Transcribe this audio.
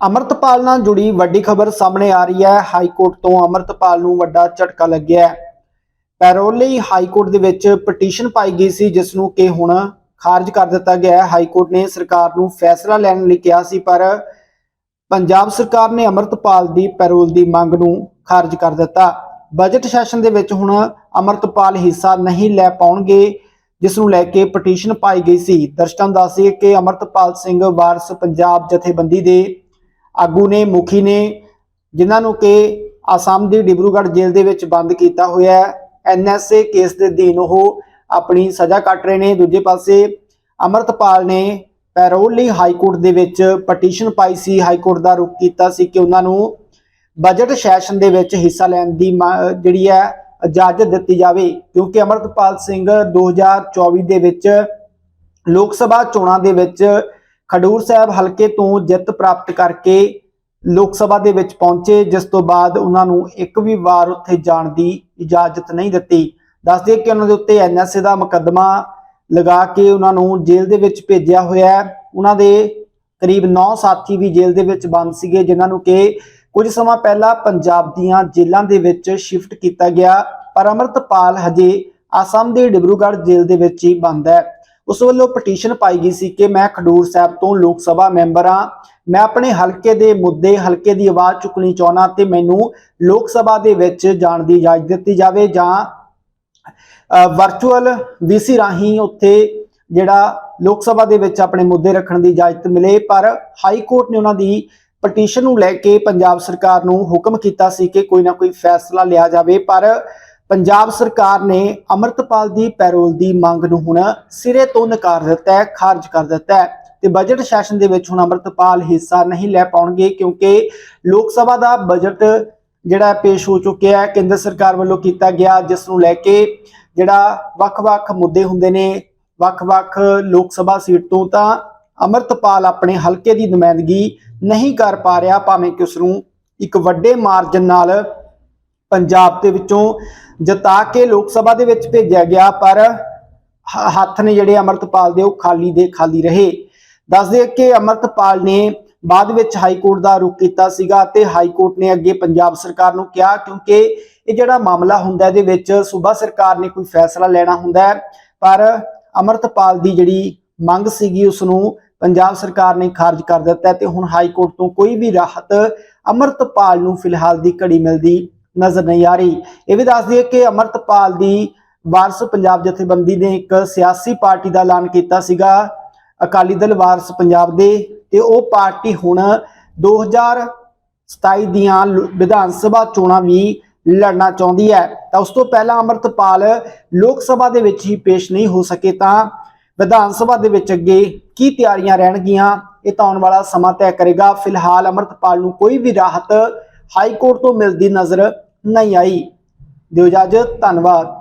ਅਮਰਤਪਾਲ ਨਾਲ ਜੁੜੀ ਵੱਡੀ ਖਬਰ ਸਾਹਮਣੇ ਆ ਰਹੀ ਹੈ। ਹਾਈ ਕੋਰਟ ਤੋਂ ਅਮਰਤਪਾਲ ਨੂੰ ਵੱਡਾ ਝਟਕਾ ਲੱਗਿਆ ਹੈ। ਪੈਰੋਲ ਲਈ ਹਾਈ ਕੋਰਟ ਦੇ ਵਿੱਚ ਪਟੀਸ਼ਨ ਪਾਈ ਗਈ ਸੀ, ਜਿਸ ਨੂੰ ਕਿ ਹੁਣ ਖਾਰਜ ਕਰ ਦਿੱਤਾ ਗਿਆ ਹੈ। ਹਾਈ ਕੋਰਟ ਨੇ ਸਰਕਾਰ ਨੂੰ ਫੈਸਲਾ ਲੈਣ ਲਈ ਕਿਹਾ ਸੀ, ਪਰ ਪੰਜਾਬ ਸਰਕਾਰ ਨੇ ਅਮਰਤਪਾਲ ਦੀ ਪੈਰੋਲ ਦੀ ਮੰਗ ਨੂੰ ਖਾਰਜ ਕਰ ਦਿੱਤਾ। ਬਜਟ ਸੈਸ਼ਨ ਦੇ ਵਿੱਚ ਹੁਣ ਅਮਰਤਪਾਲ ਹਿੱਸਾ ਨਹੀਂ ਲੈ ਪਾਉਣਗੇ, ਜਿਸ ਨੂੰ ਲੈ ਕੇ ਪਟੀਸ਼ਨ ਪਾਈ ਗਈ ਸੀ। ਦਰਸ਼ਕਾਂ ਨੂੰ ਦੱਸੀਏ ਕਿ ਅਮਰਤਪਾਲ ਸਿੰਘ ਵਾਰਸ ਪੰਜਾਬ ਜਥੇਬੰਦੀ ਦੇ ਆਗੂ ਨੇ, ਮੁਖੀ ਨੇ, ਜਿਨ੍ਹਾਂ ਨੂੰ ਕਿ ਆਸਾਮ ਦੀ ਡਿਬਰੂਗੜ੍ਹ ਜੇਲ੍ਹ ਦੇ ਵਿੱਚ ਬੰਦ ਕੀਤਾ ਹੋਇਆ ਹੈ। ਐਨਐਸਏ ਕੇਸ ਦੇ ਅਧੀਨ ਉਹ ਆਪਣੀ ਸਜ਼ਾ ਕੱਟ ਰਹੇ ਨੇ। ਦੂਜੇ ਪਾਸੇ ਅਮਰਤਪਾਲ ਨੇ ਪੈਰੋਲ ਲਈ ਹਾਈ ਕੋਰਟ ਦੇ ਵਿੱਚ ਪਟੀਸ਼ਨ ਪਾਈ ਸੀ। ਹਾਈ ਕੋਰਟ ਦਾ ਰੁਖ ਕੀਤਾ ਸੀ ਕਿ ਉਹਨਾਂ ਨੂੰ ਬਜਟ ਸੈਸ਼ਨ ਦੇ ਵਿੱਚ ਹਿੱਸਾ ਲੈਣ ਦੀ ਮ- ਜਿਹੜੀ ਹੈ, ਇਜਾਜ਼ਤ ਦਿੱਤੀ ਜਾਵੇ। ਕਿਉਂਕਿ ਅਮਰਤਪਾਲ ਸਿੰਘ 2024 ਦੇ ਵਿੱਚ ਲੋਕ ਸਭਾ ਚੋਣਾਂ ਦੇ ਵਿੱਚ ਖਡੂਰ ਸਾਹਿਬ ਹਲਕੇ ਤੋਂ ਜਿੱਤ ਪ੍ਰਾਪਤ ਕਰਕੇ ਲੋਕ ਸਭਾ ਦੇ ਵਿੱਚ ਪਹੁੰਚੇ, ਜਿਸ ਤੋਂ ਬਾਅਦ ਉਹਨਾਂ ਨੂੰ ਇੱਕ ਵੀ ਵਾਰ ਉੱਥੇ ਜਾਣ ਦੀ ਇਜਾਜ਼ਤ ਨਹੀਂ ਦਿੱਤੀ। ਦੱਸਦੇ ਕਿ ਉਹਨਾਂ ਦੇ ਉੱਤੇ ਐਨਐਸਏ ਦਾ ਮੁਕੱਦਮਾ ਲਗਾ ਕੇ ਉਹਨਾਂ ਨੂੰ ਜੇਲ੍ਹ ਦੇ ਵਿੱਚ ਭੇਜਿਆ ਹੋਇਆ ਹੈ। ਉਹਨਾਂ ਦੇ ਕਰੀਬ 9 ਸਾਥੀ ਵੀ ਜੇਲ੍ਹ ਦੇ ਵਿੱਚ ਬੰਦ ਸੀਗੇ, ਜਿਨ੍ਹਾਂ ਨੂੰ ਕਿ ਕੁਝ ਸਮਾਂ ਪਹਿਲਾਂ ਪੰਜਾਬ ਦੀਆਂ ਜੇਲ੍ਹਾਂ ਦੇ ਵਿੱਚ ਸ਼ਿਫਟ ਕੀਤਾ ਗਿਆ, ਪਰ ਅਮਰਤਪਾਲ ਹਜੇ ਆਸਾਮ ਦੇ ਡਿਬਰੂਗੜ੍ਹ ਜੇਲ੍ਹ ਦੇ ਵਿੱਚ ਹੀ ਬੰਦ ਹੈ। ਉਸ ਵੱਲੋਂ ਪਟੀਸ਼ਨ ਪਾਈ ਗਈ ਸੀ ਕਿ ਮੈਂ ਖਡੂਰ ਸਾਹਿਬ ਤੋਂ ਲੋਕ ਸਭਾ ਮੈਂਬਰ ਹਾਂ। ਮੈਂ ਆਪਣੇ ਹਲਕੇ ਦੇ ਮੁੱਦੇ, ਹਲਕੇ ਦੀ ਆਵਾਜ਼ ਚੁੱਕਣੀ ਚਾਹੁੰਦਾ ਤੇ ਮੈਨੂੰ ਲੋਕ ਸਭਾ ਦੇ ਵਿੱਚ ਜਾਣ ਦੀ ਇਜਾਜ਼ਤ ਦਿੱਤੀ ਜਾਵੇ ਜਾਂ ਵਰਚੁਅਲ ਵੀਸੀ ਰਾਹੀਂ ਉੱਥੇ ਜਿਹੜਾ ਲੋਕ ਸਭਾ ਦੇ ਵਿੱਚ ਆਪਣੇ ਮੁੱਦੇ ਰੱਖਣ ਦੀ ਇਜਾਜ਼ਤ ਮਿਲੇ। ਪਰ ਹਾਈ ਕੋਰਟ ਨੇ ਉਹਨਾਂ ਦੀ ਪਟੀਸ਼ਨ ਨੂੰ ਲੈ ਕੇ ਪੰਜਾਬ ਸਰਕਾਰ ਨੂੰ ਹੁਕਮ ਕੀਤਾ ਸੀ ਕਿ ਕੋਈ ਨਾ ਕੋਈ ਫੈਸਲਾ ਲਿਆ ਜਾਵੇ। ਪਰ ਪੰਜਾਬ ਸਰਕਾਰ ਨੇ ਅਮਰਤਪਾਲ ਦੀ ਪੈਰੋਲ ਦੀ ਮੰਗ ਨੂੰ ਹੁਣ ਸਿਰੇ ਤੋਂ ਨਕਾਰ ਦਿੱਤਾ ਹੈ, ਖਾਰਜ ਕਰ ਦਿੱਤਾ ਹੈ। ਤੇ ਬਜਟ ਸੈਸ਼ਨ ਦੇ ਵਿੱਚ ਹੁਣ ਅਮਰਤਪਾਲ ਹਿੱਸਾ ਨਹੀਂ ਲੈ ਪਾਉਣਗੇ ਕਿਉਂਕਿ ਲੋਕ ਸਭਾ ਦਾ ਬਜਟ ਜਿਹੜਾ ਪੇਸ਼ ਹੋ ਚੁੱਕਿਆ ਹੈ। ਕੇਂਦਰ ਸਰਕਾਰ ਵੱਲੋਂ ਕੀਤਾ ਗਿਆ, ਜਿਸ ਨੂੰ ਲੈ ਕੇ ਜਿਹੜਾ ਵੱਖ-ਵੱਖ ਮੁੱਦੇ ਹੁੰਦੇ ਨੇ, ਵੱਖ-ਵੱਖ ਲੋਕ ਸਭਾ ਸੀਟ ਤੋਂ ਤਾਂ ਅਮਰਤਪਾਲ ਆਪਣੇ ਹਲਕੇ ਦੀ ਨੁਮਾਇੰਦਗੀ ਨਹੀਂ ਕਰ ਪਾ ਰਿਹਾ, ਭਾਵੇਂ ਕਿ ਉਸ ਨੂੰ ਇੱਕ ਵੱਡੇ ਮਾਰਜਨ ਨਾਲ ਪੰਜਾਬ ਦੇ ਵਿੱਚੋਂ ਜਤਾ ਕੇ ਲੋਕ ਸਭਾ ਦੇ ਵਿੱਚ ਭੇਜਿਆ ਗਿਆ, ਪਰ ਹੱਥ ਨੇ ਜਿਹੜੇ ਅਮਰਤਪਾਲ ਦੇ ਉਹ ਖਾਲੀ ਦੇ ਖਾਲੀ ਰਹੇ। ਦੱਸਦੇ ਕਿ ਅਮਰਤਪਾਲ ਨੇ ਬਾਅਦ ਵਿੱਚ ਹਾਈ ਕੋਰਟ ਦਾ ਰੁਖ ਕੀਤਾ ਸੀਗਾ ਤੇ ਹਾਈ ਕੋਰਟ ਨੇ ਅੱਗੇ ਪੰਜਾਬ ਸਰਕਾਰ ਨੂੰ ਕਿਹਾ, ਕਿਉਂਕਿ ਇਹ ਜਿਹੜਾ ਮਾਮਲਾ ਹੁੰਦਾ ਇਹਦੇ ਵਿੱਚ ਸੂਬਾ ਸਰਕਾਰ ਨੇ ਕੋਈ ਫੈਸਲਾ ਲੈਣਾ ਹੁੰਦਾ ਹੈ, ਪਰ ਅਮਰਤਪਾਲ ਦੀ ਜਿਹੜੀ ਮੰਗ ਸੀਗੀ ਉਸ ਨੂੰ ਪੰਜਾਬ ਸਰਕਾਰ ਨੇ ਖਾਰਜ ਕਰ ਦਿੱਤਾ ਤੇ ਹੁਣ ਹਾਈ ਕੋਰਟ ਤੋਂ ਕੋਈ ਵੀ ਰਾਹਤ ਅਮਰਤਪਾਲ ਨੂੰ ਫਿਲਹਾਲ ਦੀ ਘੜੀ ਮਿਲਦੀ ਨਜ਼ਰ ਨਹੀਂ ਆ ਰਹੀ। ਇਹ ਵੀ ਦੱਸ ਦਈਏ ਕਿ ਅਮਰਤਪਾਲ ਦੀ ਵਾਰਸ ਪੰਜਾਬ ਜਥੇਬੰਦੀ ਨੇ ਇੱਕ ਸਿਆਸੀ ਪਾਰਟੀ ਦਾ ਐਲਾਨ ਕੀਤਾ ਸੀਗਾ, ਅਕਾਲੀ ਦਲ ਵਾਰਸ ਪੰਜਾਬ ਦੇ, ਤੇ ਉਹ ਪਾਰਟੀ ਹੁਣ 2027 ਦੀਆਂ ਵਿਧਾਨ ਸਭਾ ਚੋਣਾਂ ਵੀ ਲੜਨਾ ਚਾਹੁੰਦੀ ਹੈ। ਤਾਂ ਉਸ ਤੋਂ ਪਹਿਲਾਂ ਅਮਰਤਪਾਲ ਲੋਕ ਸਭਾ ਦੇ ਵਿੱਚ ਹੀ ਪੇਸ਼ ਨਹੀਂ ਹੋ ਸਕੇ ਤਾਂ ਵਿਧਾਨ ਸਭਾ ਦੇ ਵਿੱਚ ਅੱਗੇ ਕੀ ਤਿਆਰੀਆਂ ਰਹਿਣਗੀਆਂ, ਇਹ ਤਾਂ ਆਉਣ ਵਾਲਾ ਸਮਾਂ ਤੈਅ ਕਰੇਗਾ। ਫਿਲਹਾਲ ਅਮਰਤਪਾਲ ਨੂੰ ਕੋਈ ਵੀ ਰਾਹਤ ਹਾਈ ਕੋਰਟ ਤੋਂ ਮਿਲਦੀ ਨਜ਼ਰ ਨਹੀਂ ਆਈ। ਦਿਓ ਇਜਾਜ਼ਤ ਧੰਨਵਾਦ।